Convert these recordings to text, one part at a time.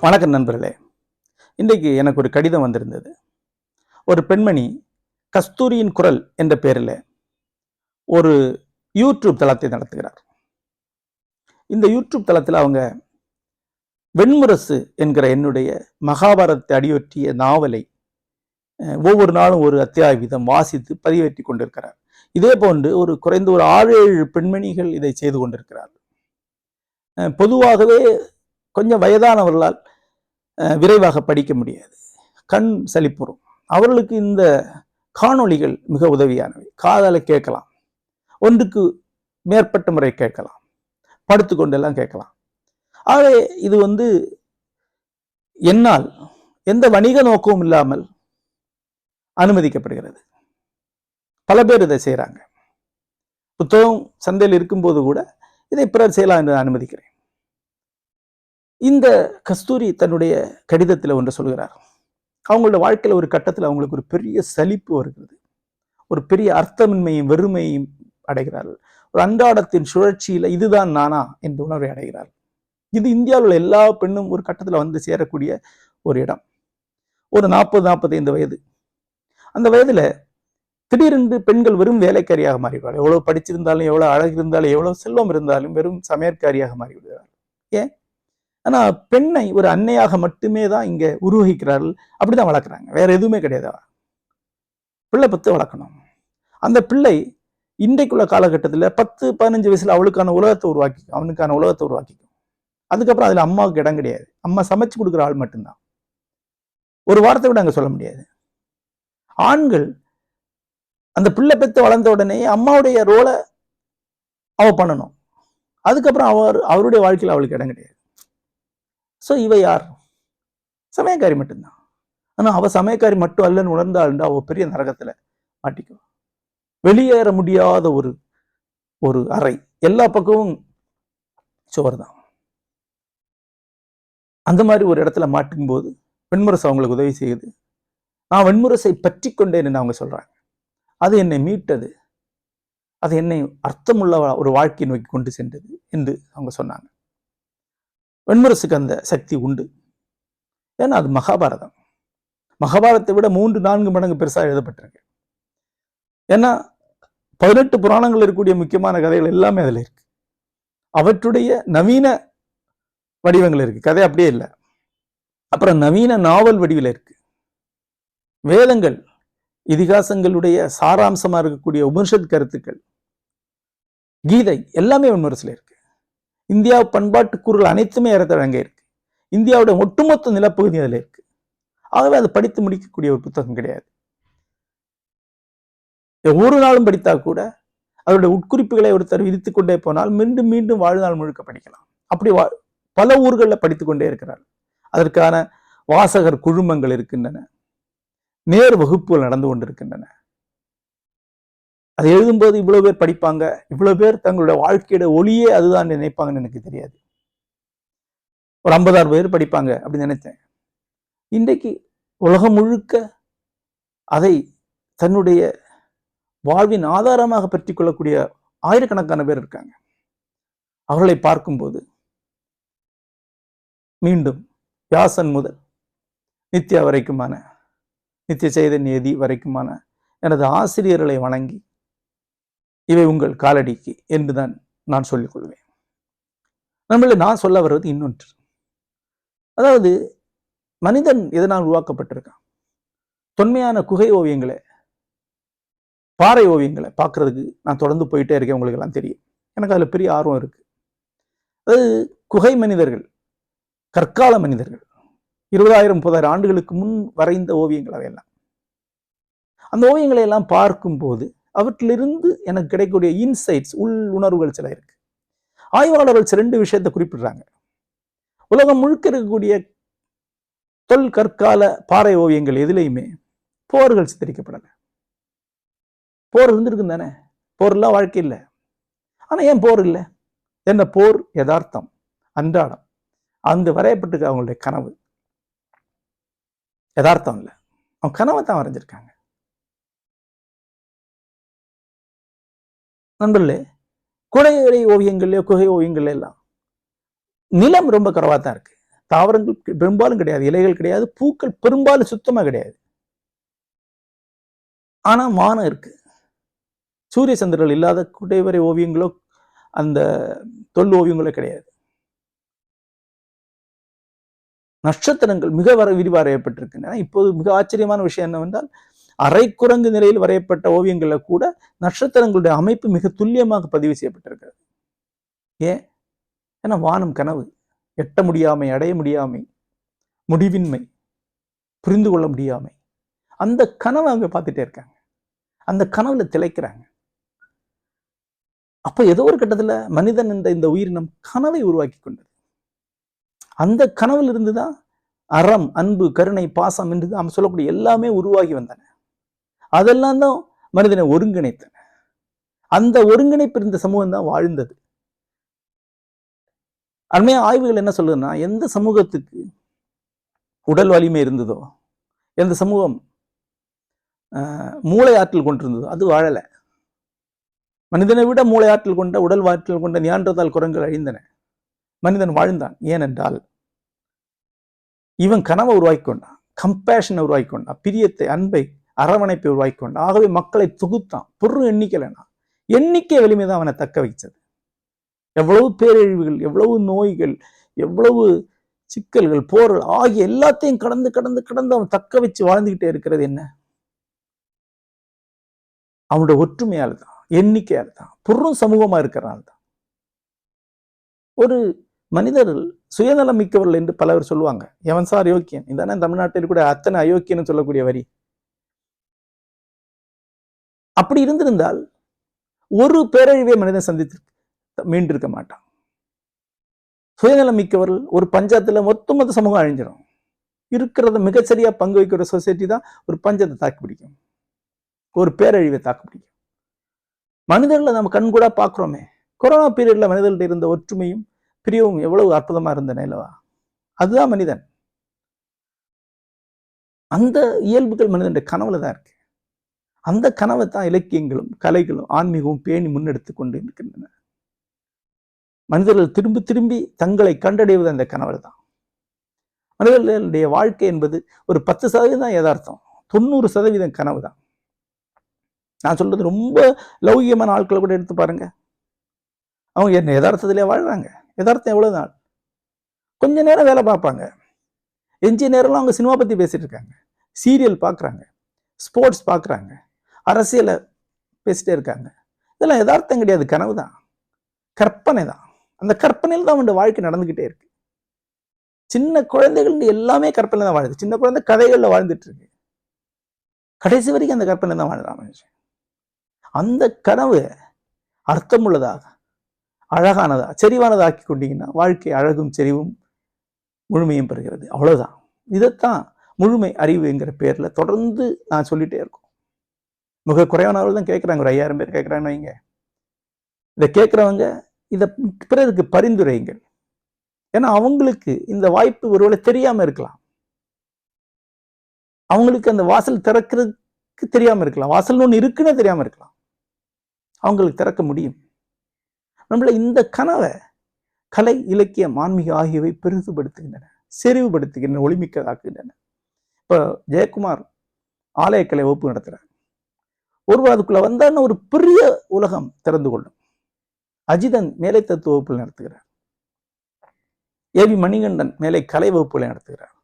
வணக்கம் நண்பர்களே. இன்றைக்கு எனக்கு ஒரு கடிதம் வந்திருந்தது. ஒரு பெண்மணி கஸ்தூரியின் குரல் என்ற பெயரில் ஒரு யூடியூப் தளத்தை நடத்துகிறார். இந்த யூடியூப் தளத்தில் அவங்க வெண்முரசு என்கிற என்னுடைய மகாபாரத்தை அடியொற்றிய நாவலை ஒவ்வொரு நாளும் ஒரு அத்தியாய வீதம் வாசித்து பதிவேற்றி கொண்டிருக்கிறார். இதே போன்று ஒரு குறைந்த ஒரு ஆறு ஏழு பெண்மணிகள் இதை செய்து கொண்டிருக்கிறார் பொதுவாகவே கொஞ்சம் வயதானவர்களால் விரைவாக படிக்க முடியாது. கண் சலிப்புறும். அவர்களுக்கு இந்த காணொளிகள் மிக உதவியானவை. காதலை கேட்கலாம். ஒன்றுக்கு மேற்பட்ட முறை கேட்கலாம். படுத்துக்கொண்டெல்லாம் கேட்கலாம். ஆகவே இது வந்து என்னால் எந்த வணிக நோக்கமும் இல்லாமல் அனுமதிக்கப்படுகிறது. பல பேர் இதை செய்கிறாங்க புத்தகம் சந்தையில் இருக்கும்போது கூட இதை பிறர் செய்யலாம் என்று அனுமதிக்கிறேன். இந்த கஸ்தூரி தன்னுடைய கடிதத்தில் ஒன்று சொல்கிறார். அவங்களோட வாழ்க்கையில் ஒரு கட்டத்தில் அவங்களுக்கு ஒரு பெரிய சலிப்பு வருகிறது. ஒரு பெரிய அர்த்தமின்மையும் வெறுமையும் அடைகிறார்கள். ஒரு அன்றாடத்தின் சுழற்சியில இதுதான் நானா என்ற உணர்வை அடைகிறார்கள் இது இந்தியாவில் உள்ள எல்லா பெண்ணும் ஒரு கட்டத்தில் வந்து சேரக்கூடிய ஒரு இடம். ஒரு நாற்பது நாற்பத்தைந்து வயது அந்த வயதுல திடீரென்று பெண்கள் வெறும் வேலைக்காரியாக மாறிவிடுவார்கள். எவ்வளவு படிச்சிருந்தாலும் எவ்வளவு அழகு இருந்தாலும் எவ்வளவு செல்வம் இருந்தாலும் வெறும் சமையற்காரியாக மாறிவிடுவார்கள். ஏன்? ஆனா பெண்ணை ஒரு அன்னையாக மட்டுமே தான் இங்க உருவகிக்கிறார்கள். அப்படிதான் வளர்க்குறாங்க. வேற எதுவுமே கிடையாது பிள்ளை பத்து வளர்க்கணும். அந்த பிள்ளை இன்றைக்குள்ள காலகட்டத்தில் பத்து பதினஞ்சு வயசுல அவளுக்கான உலகத்தை உருவாக்கிக்கும். அவனுக்கான உலகத்தை உருவாக்கிக்கும். அதுக்கப்புறம் அதுல அம்மாவுக்கு இடம் கிடையாது. அம்மா சமைச்சு கொடுக்குற ஆள் மட்டும்தான். ஒரு வார்த்தை விட அங்க சொல்ல முடியாது. ஆண்கள் அந்த பிள்ளை பெற்று வளர்ந்த உடனே அம்மாவுடைய ரோலை அவ பண்ணணும். அதுக்கப்புறம் அவர் அவருடைய வாழ்க்கையில் அவளுக்கு இடம் கிடையாது. ஸோ இவ யார்? சமயக்காரி மட்டும்தான். ஆனால் அவள் சமயக்காரி மட்டும் அல்லன்னு உணர்ந்தாள்ண்டா அவள் பெரிய நரகத்தில் மாட்டிக்குவா. வெளியேற முடியாத ஒரு ஒரு அறை. எல்லா பக்கமும் சுவர் தான் அந்த மாதிரி ஒரு இடத்துல மாட்டும்போது பெண்முரசு அவங்களுக்கு உதவி செய்யுது. நான் வெண்முரசை பற்றி கொண்டேன் அவங்க சொல்கிறாங்க அது என்னை மீட்டது. அது என்னை அர்த்தமுள்ள ஒரு வாழ்க்கை நோக்கி கொண்டு சென்றது என்று அவங்க சொன்னாங்க. வெண்முரசுக்கு அந்த சக்தி உண்டு. ஏன்னா அது மகாபாரதம். மகாபாரத்தை விட மூன்று நான்கு மடங்கு பெருசாக எழுதப்பட்டிருக்கு. ஏன்னா பதினெட்டு புராணங்கள் இருக்கக்கூடிய முக்கியமான கதைகள் எல்லாமே அதில் இருக்கு. அவற்றுடைய நவீன வடிவங்கள் இருக்கு. கதை அப்படியே இல்லை. அப்புறம் நவீன நாவல் வடிவில் இருக்கு. வேதங்கள் இதிகாசங்களுடைய சாராம்சமா இருக்கக்கூடிய உபனிஷத் கருத்துக்கள் கீதை எல்லாமே வெண்முரசுல இருக்கு. இந்தியா பண்பாட்டு கூறுகள் அனைத்துமே ஏறத்தாழ இருக்கு. இந்தியாவுடைய ஒட்டுமொத்த நிலப்பகுதி அதில் இருக்கு. ஆகவே அதை படித்து முடிக்கக்கூடிய ஒரு புத்தகம் கிடையாது. ஒவ்வொரு நாளும் படித்தா கூட அதனுடைய உட்குறிப்புகளை ஒருத்தர் விதித்துக் கொண்டே போனால் மீண்டும் மீண்டும் வாழ்நாள் முழுக்க படிக்கலாம். அப்படி வா பல ஊர்களில் படித்துக் கொண்டே இருக்கிறார். அதற்கான வாசகர் குழுமங்கள் இருக்கின்றன. நேர் வகுப்புகள் நடந்து கொண்டிருக்கின்றன. அதை எழுதும்போது இவ்வளவு பேர் படிப்பாங்க இவ்வளவு பேர் தங்களுடைய வாழ்க்கையோட ஒளியே அதுதான் நினைப்பாங்கன்னு எனக்கு தெரியாது. ஒரு ஐம்பதாறு பேர் படிப்பாங்க அப்படின்னு நினைத்தேன். இன்றைக்கு உலகம் முழுக்க அதை தன்னுடைய வாழ்வின் ஆதாரமாக பற்றி கொள்ளக்கூடிய ஆயிரக்கணக்கான பேர் இருக்காங்க. அவர்களை பார்க்கும்போது மீண்டும் வியாசன் முதல் நித்யா வரைக்குமான நித்திய சைதன்யதி வரைக்குமான எனது ஆசிரியர்களை வணங்கி இவை உங்கள் காலடிக்கு என்றுதான் நான் சொல்லிக் கொள்வேன். நம்மள நான் சொல்ல வர்றது இன்னொன்று. அதாவது மனிதன் எதனால் உருவாக்கப்பட்டிருக்கான்? தொன்மையான குகை ஓவியங்களை பாறை ஓவியங்களை பார்க்கறதுக்கு நான் தொடர்ந்து போயிட்டே இருக்கேன் உங்களுக்கு எல்லாம் தெரியும். எனக்கு அதில் பெரிய ஆர்வம் இருக்கு. அது குகை மனிதர்கள் கற்கால மனிதர்கள் இருபதாயிரம் முப்பதாயிரம் ஆண்டுகளுக்கு முன் வரைந்த ஓவியங்கள் அவையெல்லாம். அந்த ஓவியங்களை எல்லாம் பார்க்கும்போது அவற்றிலிருந்து எனக்கு கிடைக்கக்கூடிய இன்சைட்ஸ் உள் உணர்வுகள் சில இருக்கு. ஆய்வாளர்கள் சில ரெண்டு விஷயத்தை குறிப்பிடுறாங்க. உலகம் முழுக்க இருக்கக்கூடிய தொல் கற்கால பாறை ஓவியங்கள் எதுலையுமே போர்கள் சித்தரிக்கப்படலை. போர் இருந்திருக்கும் தானே? போர்லாம் வாழ்க்கை இல்லை. ஆனால் ஏன் போர் இல்லை? என்ன போர் யதார்த்தம் அன்றாடம். அந்த வரையப்பட்டிருக்க அவங்களுடைய கனவு. யதார்த்தம் இல்லை. அவன் கனவை தான் வரைஞ்சிருக்காங்க. நண்பர்களே குடைவரை ஓவியங்கள்லையோ குகை ஓவியங்கள்ல எல்லாம் நிலம் ரொம்ப குறைவா தான் இருக்கு. தாவரங்கள் பெரும்பாலும் கிடையாது. இலைகள் கிடையாது. பூக்கள் பெரும்பாலும் சுத்தமா கிடையாது. ஆனா வானம் இருக்கு. சூரிய சந்திரர்கள் இல்லாத குடைவரை ஓவியங்களோ அந்த தொல் ஓவியங்களோ கிடையாது. நட்சத்திரங்கள் மிக வர விரிவாக வரையப்பட்டிருக்கின்றன. இப்போது மிக ஆச்சரியமான விஷயம் என்னவென்றால் அரைக்குரங்கு நிலையில் வரையப்பட்ட ஓவியங்களில் கூட நட்சத்திரங்களுடைய அமைப்பு மிக துல்லியமாக பதிவு செய்யப்பட்டிருக்கிறது. ஏன்? ஏன்னா வானம் கனவு. எட்ட முடியாமை அடைய முடியாமை முடிவின்மை புரிந்து கொள்ள முடியாமை. அந்த கனவை அவங்க பார்த்துட்டே இருக்காங்க. அந்த கனவுல திளைக்கிறாங்க. அப்போ ஏதோ ஒரு கட்டத்துல மனிதன் என்ற இந்த உயிரினம் கனவை உருவாக்கி கொண்டது. அந்த கனவுல இருந்துதான் அறம் அன்பு கருணை பாசம் என்று நாம் சொல்லக்கூடிய எல்லாமே உருவாகி வந்தன. அதெல்லாம் தான் மனிதனை ஒருங்கிணைத்தன. அந்த ஒருங்கிணைப்பு இருந்த சமூகம் தான் வாழ்ந்தது. அருமையா ஆய்வுகள் என்ன சொல்லுதுன்னா எந்த சமூகத்துக்கு உடல் வலிமை இருந்ததோ எந்த சமூகம் ஆஹ், மூளை ஆற்றல் கொண்டிருந்ததோ அது வாழலை. மனிதனை விட மூளை ஆற்றல் கொண்ட உடல் ஆற்றல் கொண்ட நியான்றதால் குரங்கள் அழிந்தன. மனிதன் வாழ்ந்தான். ஏனென்றால் இவன் கனவை உருவாக்கி கொண்டான் கம்பேஷனை உருவாக்கி கொண்டான் பிரியத்தை அன்பை அரவணைப்பை உருவாக்கி கொண்டான் ஆகவே மக்களை தொகுத்தான் பொருள் எண்ணிக்கலைனா எண்ணிக்கை வலிமை தான் அவனை தக்க வைச்சது எவ்வளவு பேரழிவுகள் எவ்வளவு நோய்கள் எவ்வளவு சிக்கல்கள் போர்கள் ஆகிய எல்லாத்தையும் கடந்து கடந்து கடந்து அவன் தக்க வச்சு வாழ்ந்துகிட்டே இருக்கிறது என்ன? அவனோட ஒற்றுமையால் தான் எண்ணிக்கையால் தான் பொருளும் சமூகமா இருக்கிறனால தான் ஒரு மனிதர்கள் சுயநலம் மிக்கவர்கள் என்று பலர் சொல்லுவாங்க. எவன் சார் அயோக்கியன்? இதானே தமிழ்நாட்டில் கூட அத்தனை அயோக்கியன்னு சொல்லக்கூடிய வரி. அப்படி இருந்திருந்தால் ஒரு பேரழிவை மனிதன் சந்தித்து மீண்டிருக்க மாட்டான். சுயநலம் மிக்கவர்கள் ஒரு பஞ்சாயத்துல மொத்தமொத்த சமூகம் அழிஞ்சிடும் இருக்கிறத மிகச்சரியா பங்கு வைக்கிற சொசைட்டி தான் ஒரு பஞ்சத்தை தாக்கு பிடிக்கும். ஒரு பேரழிவை தாக்கு பிடிக்கும். மனிதர்களை நம்ம கண்கூடா பார்க்குறோமே. கொரோனா பீரியட்ல மனிதர்கள்ட்ட இருந்த ஒற்றுமையும் பிரியவும் எவ்வளவு அற்புதமா இருந்த நிலவா அதுதான் மனிதன். அந்த இயல்புகள் மனிதனுடைய கனவுல தான் இருக்கு. அந்த கனவை தான் இலக்கியங்களும் கலைகளும் ஆன்மீகமும் பேணி முன்னெடுத்து கொண்டு இருக்கின்றன. மனிதர்கள் திரும்பி திரும்பி தங்களை கண்டடைவது அந்த கனவுல தான் மனிதர்களுடைய வாழ்க்கை என்பது ஒரு பத்து சதவீதம் தான் யதார்த்தம். தொண்ணூறு சதவீதம் கனவு தான் நான் சொல்றது ரொம்ப லௌகியமான ஆட்களை கூட எடுத்து பாருங்க. அவங்க என்ன யதார்த்தத்திலே வாழ்றாங்க. யதார்த்தம் எவ்வளோ நாள்? கொஞ்ச நேரம் வேலை பார்ப்பாங்க. எஞ்சி நேரம்லாம் அவங்க சினிமா பற்றி பேசிகிட்டு இருக்காங்க. சீரியல் பார்க்குறாங்க. ஸ்போர்ட்ஸ் பார்க்குறாங்க. அரசியலை பேசிட்டே இருக்காங்க. இதெல்லாம் யதார்த்தம் கிடையாது. கனவு தான். கற்பனை தான். அந்த கற்பனையில் தான் அவனோட வாழ்க்கை நடந்துக்கிட்டே இருக்கு. சின்ன குழந்தைகள் எல்லாமே கற்பனை தான் வாழுது. சின்ன குழந்தை கதைகளில் வாழ்ந்துட்டு இருக்கு. கடைசி வரைக்கும் அந்த கற்பனை தான் வாழுதான் மனுஷன். அந்த கனவு அர்த்தமுள்ளதாக அழகானதா செறிவானதாக ஆக்கி கொண்டீங்கன்னா வாழ்க்கை அழகும் செறிவும் முழுமையும் பெறுகிறது. அவ்வளோதான் இதைத்தான் முழுமை அறிவுங்கிற பேர்ல தொடர்ந்து நான் சொல்லிட்டே இருக்கோம். மிக குறைவானவர்கள் தான் கேட்குறாங்க. ஒரு ஐயாயிரம் பேர் கேட்குறாங்கன்னு வைங்க. இதை கேட்குறவங்க இதை பிறருக்கு பரிந்துரைங்கள் ஏன்னா அவங்களுக்கு இந்த வாய்ப்பு ஒருவேளை தெரியாம இருக்கலாம். அவங்களுக்கு அந்த வாசல் திறக்கிறதுக்கு தெரியாமல் இருக்கலாம். வாசல் ஒன்று இருக்குன்னு தெரியாமல் இருக்கலாம். அவங்களுக்கு திறக்க முடியும். நம்மளை இந்த கனவை கலை இலக்கியம் ஆன்மீகம் ஆகியவை பெரிதுபடுத்துகின்றன செறிவுபடுத்துகின்றன ஒளிமிக்கதாக்குகின்றன. இப்போ ஜெயக்குமார் ஆலயக்கலை வகுப்பு நடத்துகிறார் ஒருவர் அதுக்குள்ள வந்தான்னு ஒரு பெரிய உலகம் திறந்து கொள்ளும். அஜிதன் மேலை தத்துவ வகுப்பில் நடத்துகிறார். ஏவி மணிகண்டன் மேலை கலை வகுப்புகளை நடத்துகிறார்.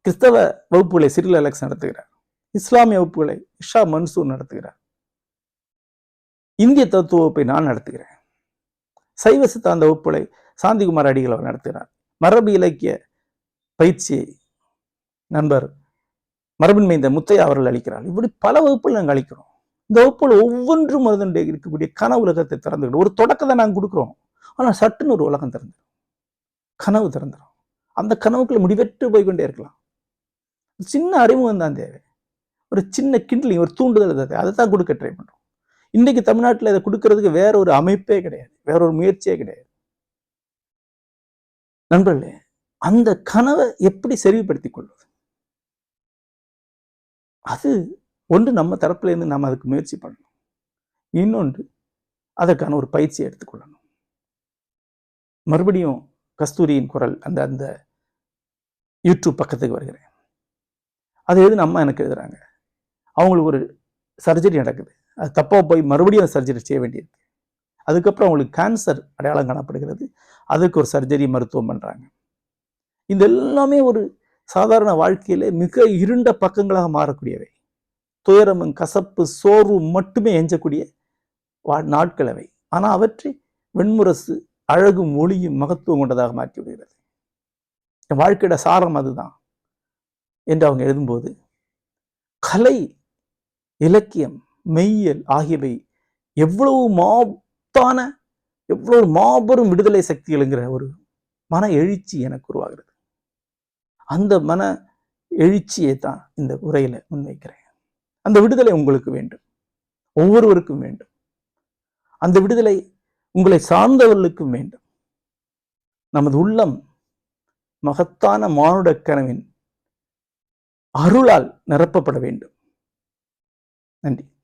கிறிஸ்தவ வகுப்புகளை சிறில் அலெக்ஸ் நடத்துகிறார். இஸ்லாமிய வகுப்புகளை இஷா மன்சூர் நடத்துகிறார். இந்திய தத்துவ வகுப்பை நான் நடத்துகிறேன். சைவ சித்தாந்த வகுப்புகளை சாந்திகுமார் அடிகள் அவர் நடத்துகிறார். மரபு இலக்கிய பயிற்சியை நண்பர் மரபின்மை இந்த முத்தையா அவர்கள் அளிக்கிறார். இப்படி பல வகுப்புகள் நாங்கள் அளிக்கிறோம். இந்த வகுப்புகள் ஒவ்வொன்றும் மருதன் இருக்கக்கூடிய கனவு உலகத்தை திறந்துக்கிட்டு ஒரு தொடக்கத்தை நாங்கள் கொடுக்குறோம். ஆனால் சட்டுன்னு ஒரு உலகம் திறந்துடும் கனவு திறந்துடும் அந்த கனவுக்குள்ள முடிவெற்று போய்கொண்டே இருக்கலாம். சின்ன அறிமுகம் தான் தேவை. ஒரு சின்ன கிண்டலிங் ஒரு தூண்டுதல் தேவை அதை தான் கொடுக்க ட்ரை பண்ணுறோம் இன்னைக்கு தமிழ்நாட்டில் இதை கொடுக்கறதுக்கு வேற ஒரு அமைப்பே கிடையாது. வேற ஒரு முயற்சியே கிடையாது. நண்பர்களே அந்த கனவை எப்படி செறிவுபடுத்திக் கொள்வது? அது ஒன்று நம்ம தரப்புல இருந்து நம்ம அதுக்கு முயற்சி பண்ணணும். இன்னொன்று அதற்கான ஒரு பயிற்சியை எடுத்துக்கொள்ளணும் மறுபடியும் கஸ்தூரியின் குரல் அந்த அந்த யூடியூப் பக்கத்துக்கு வருகிறேன். அது எது அம்மா எனக்கு எழுதுறாங்க. அவங்களுக்கு ஒரு சர்ஜரி நடக்குது. தப்பாக போய் மறுபடியும் சர்ஜரி செய்ய வேண்டியிருக்கு. அதுக்கப்புறம் அவங்களுக்கு கேன்சர் அடையாளம் காணப்படுகிறது. அதுக்கு ஒரு சர்ஜரி மருத்துவம் பண்ணுறாங்க இது எல்லாமே ஒரு சாதாரண வாழ்க்கையில் மிக இருண்ட பக்கங்களாக மாறக்கூடியவை. துயரமும் கசப்பு சோர்வு மட்டுமே எஞ்சக்கூடிய வா நாட்களவை ஆனால் அவற்றை வெண்முரசு அழகும் ஒளியும் மகத்துவம் கொண்டதாக மாற்றி விடுகிறது. என் வாழ்க்கையோட சாரம் அதுதான் என்று அவங்க எழுதும்போது கலை இலக்கியம் மெய்யல் ஆகியவை எவ்வளவு மாத்தான எவ்வளவு மாபெரும் விடுதலை சக்திகள்ங்கிற ஒரு மன எழுச்சி எனக்கு உருவாகிறது. அந்த மன எழுச்சியை தான் இந்த உரையில முன்வைக்கிறேன். அந்த விடுதலை உங்களுக்கு வேண்டும். ஒவ்வொருவருக்கும் வேண்டும். அந்த விடுதலை உங்களை சார்ந்தவர்களுக்கும் வேண்டும். நமது உள்ளம் மகத்தான மானுட கனவின் அருளால் நிரப்பப்பட வேண்டும். நன்றி.